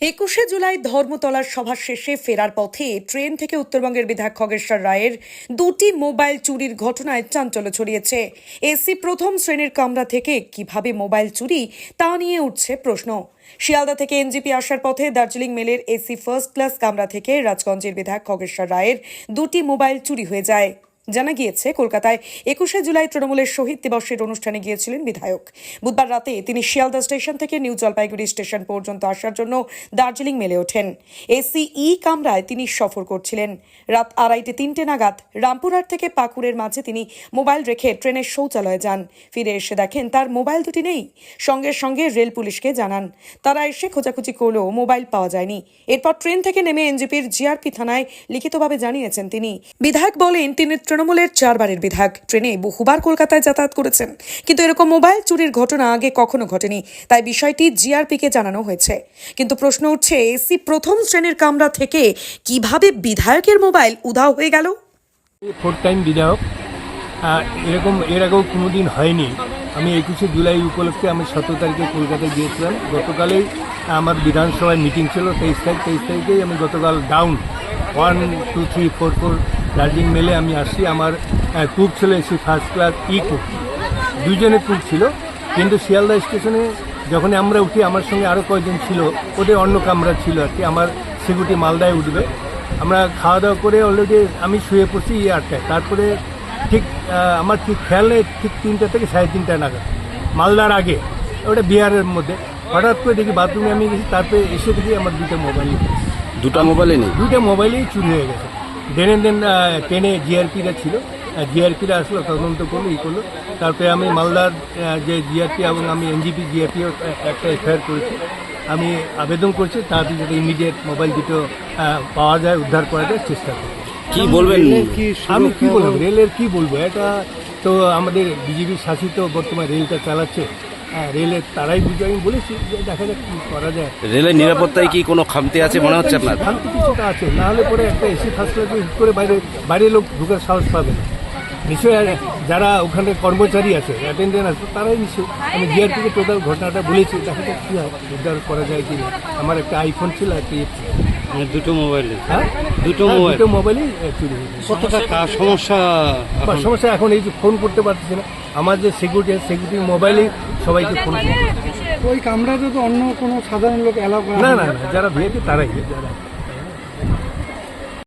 একুশে জুলাই ধর্মতলার সভা শেষে ফেরার পথে ট্রেন থেকে উত্তরবঙ্গের বিধায়ক খগেশ্বর রায়ের দুটি মোবাইল চুরির ঘটনায় চাঞ্চল্য ছড়িয়েছে। এসি প্রথম শ্রেণির কামরা থেকে কীভাবে মোবাইল চুরি, তা নিয়ে উঠছে প্রশ্ন। শিয়ালদা থেকে এনজিপি আসার পথে দার্জিলিং মেলের এসি ফার্স্ট ক্লাস কামরা থেকে রাজগঞ্জের বিধায়ক খগেশ্বর রায়ের দুটি মোবাইল চুরি হয়ে যায়। জানা গিয়েছে, কলকাতায় একুশে জুলাই তৃণমূলের শহীদ দিবসের অনুষ্ঠানে গিয়েছিলেন বিধায়ক। বুধবার রাতে তিনি শিয়ালদা স্টেশন থেকে নিউ জলপাইগুড়ি স্টেশন পর্যন্ত আসার জন্য দার্জিলিং মেলে ওঠেন। এসি ই কামরায় তিনি সফর করছিলেন। রাত আড়াইটে তিনটে নাগাদ রামপুরহাট থেকে পাকুড়ের মাঝে তিনি মোবাইল রেখে ট্রেনের শৌচালয়ে যান। ফিরে এসে দেখেন, তার মোবাইল দুটি নেই। সঙ্গে সঙ্গে রেল পুলিশকে জানান, তারা এসে খোঁজাখুঁজি করলেও মোবাইল পাওয়া যায়নি। এরপর ট্রেন থেকে নেমে এনজিপির জিআরপি থানায় লিখিতভাবে জানিয়েছেন তিনি। বিধায়ক বলেন, তিনি তৃণমূলের চারবারের বিধায়ক। ট্রেনে বহুবার কলকাতায় যাতায়াত করেছেন। কিন্তু এরকম মোবাইল চুরির ঘটনা আগে কখনো ঘটেনি, তাই বিষয়টি জিআরপিকে জানানো হয়েছে। কিন্তু প্রশ্ন উঠছে, এসি প্রথম শ্রেণির কামরা থেকে কীভাবে বিধায়কের মোবাইল উধাও হয়ে গেল? ফোর্থ টাইম বিধায়ক। এরকম, এর আগেও কোনো দিন হয়নি। আমি একুশে জুলাই উপলক্ষে আমি সতেরো তারিখে কলকাতায় গিয়েছিলাম। গতকালেই আমার বিধানসভায় মিটিং ছিল, তেইশ তারিখ, তেইশ তারিখেই আমি গতকাল down one two three four four Darjeeling মেলে আমি আসি আমার কুক ছিল এসি ফার্স্ট ক্লাস ই কুক দুইজনের কুক ছিল, কিন্তু শিয়ালদা স্টেশনে যখন আমরা উঠি, আমার সঙ্গে আরও কয়েকজন ছিল, ওদের অন্য কামরা ছিল আর কি। আমার সিকিউরিটি মালদায় উঠবে। আমরা খাওয়া দাওয়া করে অলরেডি আমি শুয়ে পড়ছি ইয়ে আটটায়। তারপরে ঠিক আমার ঠিক খেয়াল নেই ঠিক তিনটা থেকে সাড়ে তিনটা নাগাদ। মালদার আগে, ওটা বিহারের মধ্যে। হঠাৎ করে দেখি বাথরুমে আমি গেছি, তারপরে এসে দেখি আমার দুটো মোবাইল দুটা মোবাইলে নেই? দুইটা মোবাইলেই চুরি হয়ে গেছে। দেন দেন ট্রেনে জিআরপিরা ছিল। জিআরপিরা আসলো তদন্ত করল ই করল। তারপরে আমি মালদার যে জিআরপি এবং আমি এনজিপি জিআরপিও একটা এফআইআর করেছি। আমি আবেদন করছি তাড়াতাড়ি যাতে ইমিডিয়েট মোবাইল দুটো পাওয়া যায় উদ্ধার করা যায় চেষ্টা করছি। কি বলবেন? আমি কি বলব? রেলের কি বলব? এটা তো আমাদের বিজেপি শাসিত বর্তমানে রেলটা চালাচ্ছে। রেলের তারাই বুঝে আমি বলেছি যে দেখা যাক কি করা যায়। রেলের নিরাপত্তায় কি কোনো খামতি আছে মনে হচ্ছে আপনার? কিছুটা আছে না হলে পরে একটা এসি ফার্স্ট ক্লাসে হুট করে বাইরে বাইরের লোক ঢুকার সাহস পাবে না। নিশ্চয়ই যারা ওখানে কর্মচারী আছে অ্যাটেন্ডেন্ট আছে তারাই নিশ্চয়ই আমি জিআরপিকে টোটাল ঘটনাটা বলেছি দেখা যাক কী হয় উদ্ধার করা যায় কি আমার একটা আইফোন ছিল একটা মানে দুটো মোবাইল হ্যাঁ? দুটো হ্যাঁ, মোবাইল। দুটো মোবাইলই চুরি কত টাকা? সমস্যা সমস্যা এখন। এই যে ফোন করতে পারতেছে না। আমার যে সিকিউরিটি সিকিউরিটি মোবাইলেই সবাইকে ফোন করতে ওই কামরাতে তো অন্য কোনো সাধারণ লোক অ্যালাউ না না না। যারা ভিআইপি তারাই। যারা